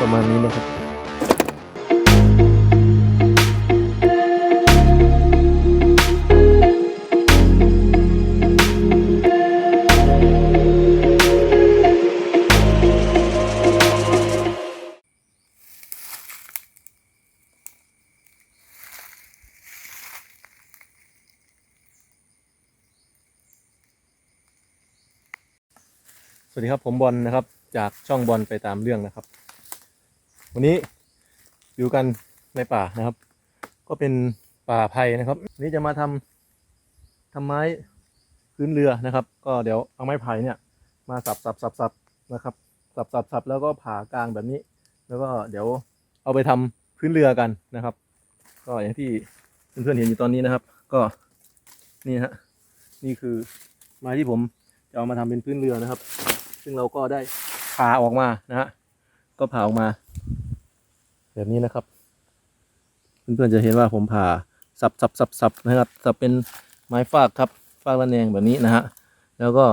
ประมาณนี้นะครับสวัสดีครับผมบอลนะครับ จากช่องบอลไปตามเรื่องนะครับ วันนี้อยู่กันในป่านะครับ ก็เป็นป่าไผ่นะครับวันนี้จะมาทำทำไม้พื้นเรือนะครับ ก็เดี๋ยวเอาไม้ไผ่เนี่ยมาสับสับสับสับนะครับ สับสับสับแล้วก็ผ่ากลางแบบนี้ แล้วก็เดี๋ยวเอาไปทำพื้นเรือกันนะครับ ก็อย่างที่เพื่อนๆเห็นอยู่ตอนนี้นะครับ ก็นี่ฮะนี่คือไม้ที่ผมจะเอามาทำเป็นพื้นเรือนะครับ ซึ่งเราก็ได้ผ่าออกมานะฮะก็ผ่าออกมา แบบนี้นะครับ เพื่อนๆจะเห็นว่าผมผ่าสับสับสับสับนะครับสับเป็นไม้ฟากครับฟากระแนงแบบนี้นะฮะแล้วก็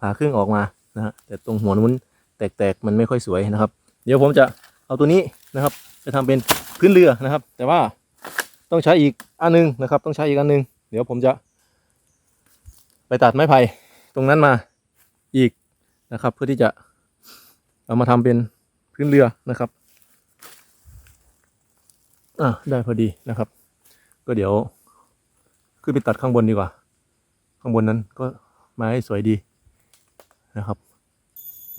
ผ่าครึ่งออกมานะฮะแต่ตรงหัวนู้นแตกๆมันไม่ค่อยสวยนะครับ เดี๋ยวผมจะเอาตัวนี้นะครับ ไปทำเป็นพื้นเรือนะครับ แต่ว่าต้องใช้อีกอันนึงนะครับ ต้องใช้อีกอันนึง เดี๋ยวผมจะ ไปตัดไม้ไผ่ตรงนั้นมาอีกนะครับ เพื่อที่จะเอามาทำเป็น พื้นเรือนะครับ อะได้พอดีนะครับ ก็เดี๋ยวขึ้นไปตัดข้างบนดีกว่า ข้างบนนั้นก็ไม้สวยดีนะครับ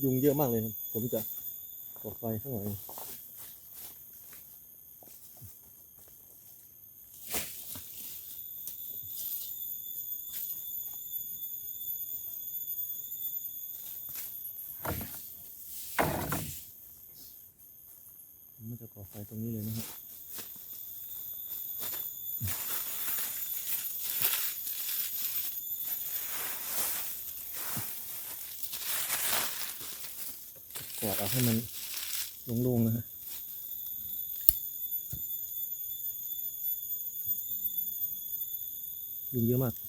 ยุงเยอะมากเลยครับ ผมจะก่อไฟข้างหลังผมจะก่อไฟ ตรงนี้เลยนะครับกอดเอาให้มันโล่งๆนะฮะยุงเยอะมาก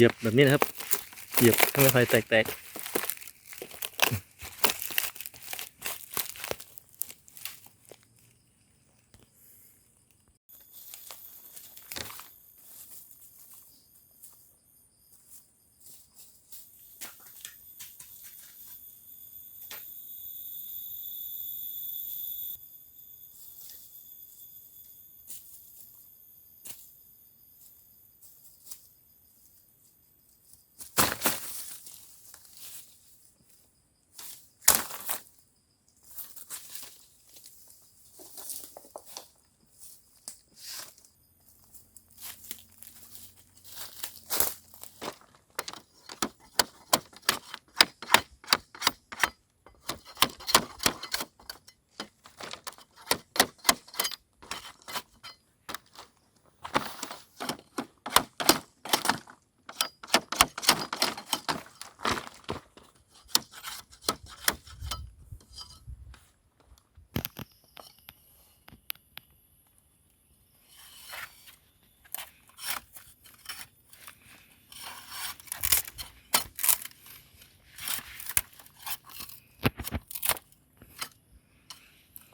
เหยียบแบบนี้นะครับ เหยียบให้ไม้ไผ่แตกๆ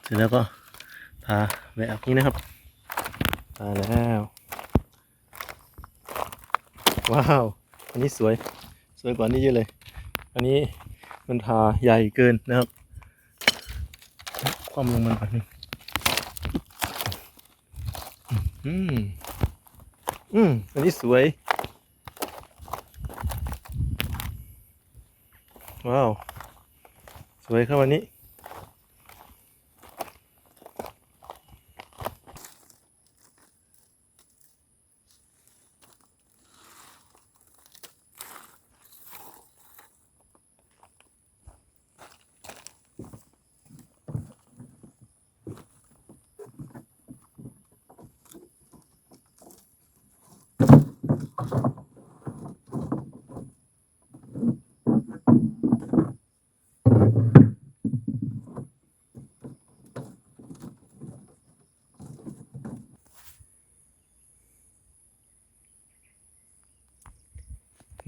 เสร็จแล้วก็พาแวะออกนี้นะครับมาแล้ว ว้าว อันนี้สวย สวยกว่านี้เยอะเลย อันนี้มันพาใหญ่เกินนะครับความลงมันแบบนี้อืมอืมอันนี้สวย ว้าว สวยครับวันนี้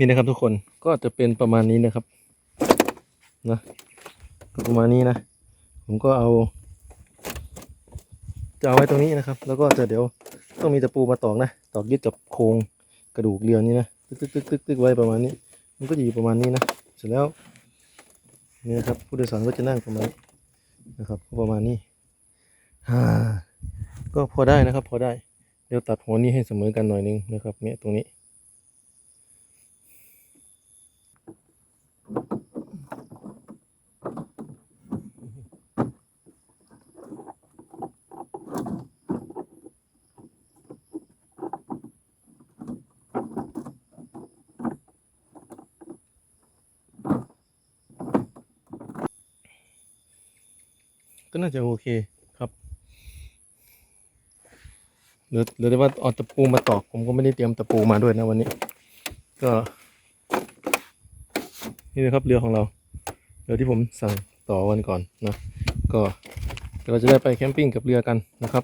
นี่นะครับทุกคนก็จะเป็นประมาณนี้นะครับนะก็ประมาณนี้นะ ผมก็เอา จะเอาไว้ตรงนี้นะครับ แล้วก็จะเดี๋ยวต้องมีตะปูมาตอกนะตอกยึดกับโครงกระดูกเรือนี้นะตึกตึกตึกตึกตึกไว้ประมาณนี้ มันก็จะอยู่ประมาณนี้นะเสร็จแล้วนี่นะครับ ผู้โดยสารก็จะนั่งประมาณนี้นะครับก็ประมาณนี้ฮ่าก็พอได้นะครับ พอได้ เดี๋ยวตัดหัวนี้ให้เสมอกันหน่อยนึงนะครับเนี่ยตรงนี้ ก็น่าจะโอเคครับหลือหลือแต่ว่าเอาตะปูมาตอกผมก็ไม่ได้เตรียมตะปูมาด้วยนะวันนี้ ก็ นี่นะครับเรือของเราเรือที่ผมสั่งต่อวันก่อนนะก็เดี๋ยวเราจะได้ไปแคมปิ้งกับเรือกันนะครับ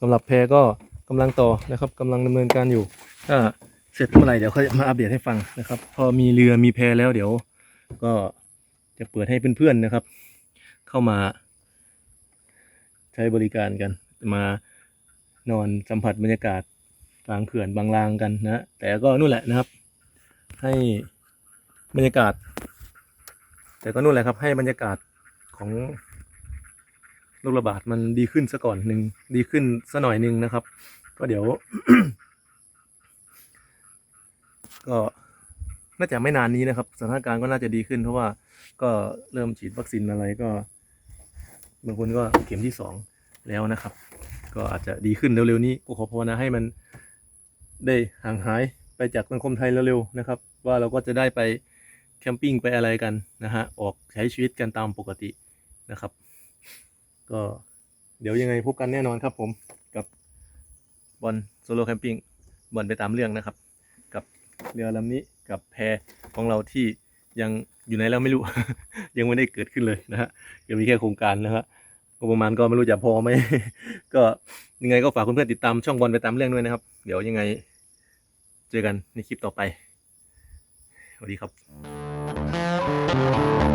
สำหรับแพก็กำลังต่อนะครับกำลังดำเนินการอยู่ถ้าเสร็จเมื่อไหร่เดี๋ยวค่อยมาอัปเดตให้ฟังนะครับ พอมีเรือมีแพแล้วเดี๋ยว ก็จะเปิดให้เพื่อนๆนะครับ เข้ามา ใช้บริการกัน มานอนสัมผัสบรรยากาศกลางเขื่อนบางลางกันนะ แต่ก็นู่นแหละนะครับ ให้บรรยากาศ แต่ก็นู่นแหละครับ ให้บรรยากาศของโรคระบาดมันดีขึ้นซะก่อนหนึ่งดีขึ้นซะหน่อยหนึ่งนะครับ ก็เดี๋ยว ก็น่าจะไม่นานนี้นะครับ สถานการณ์ก็น่าจะดีขึ้นเพราะว่าก็เริ่มฉีดวัคซีนอะไรก็ บางคนก็เข็มที่สองแล้วนะครับ ก็อาจจะดีขึ้นเร็วๆนี้ก็ขอภาวนาให้มันได้ห่างหายไปจากสังคมไทยเร็วๆนะครับ ว่าเราก็จะได้ไปแคมปิ้งไปอะไรกันนะฮะออกใช้ชีวิตกันตามปกตินะครับ ก็เดี๋ยวยังไงพบกันแน่นอนครับผมกับบอลโซโล่แคมปิ้งบอลไปตามเรื่องนะครับ กับเรือลำนี้กับแพของเราที่ยัง อยู่ไหนแล้วไม่รู้ ยังไม่ได้เกิดขึ้นเลยนะฮะยังมีแค่โครงการนะฮะงบประมาณก็ไม่รู้จะพอไหม ก็ยังไงก็ฝากเพื่อนๆติดตามช่องบอลไปตามเรื่องด้วยนะครับ เดี๋ยวยังไงเจอกันในคลิปต่อไป สวัสดีครับ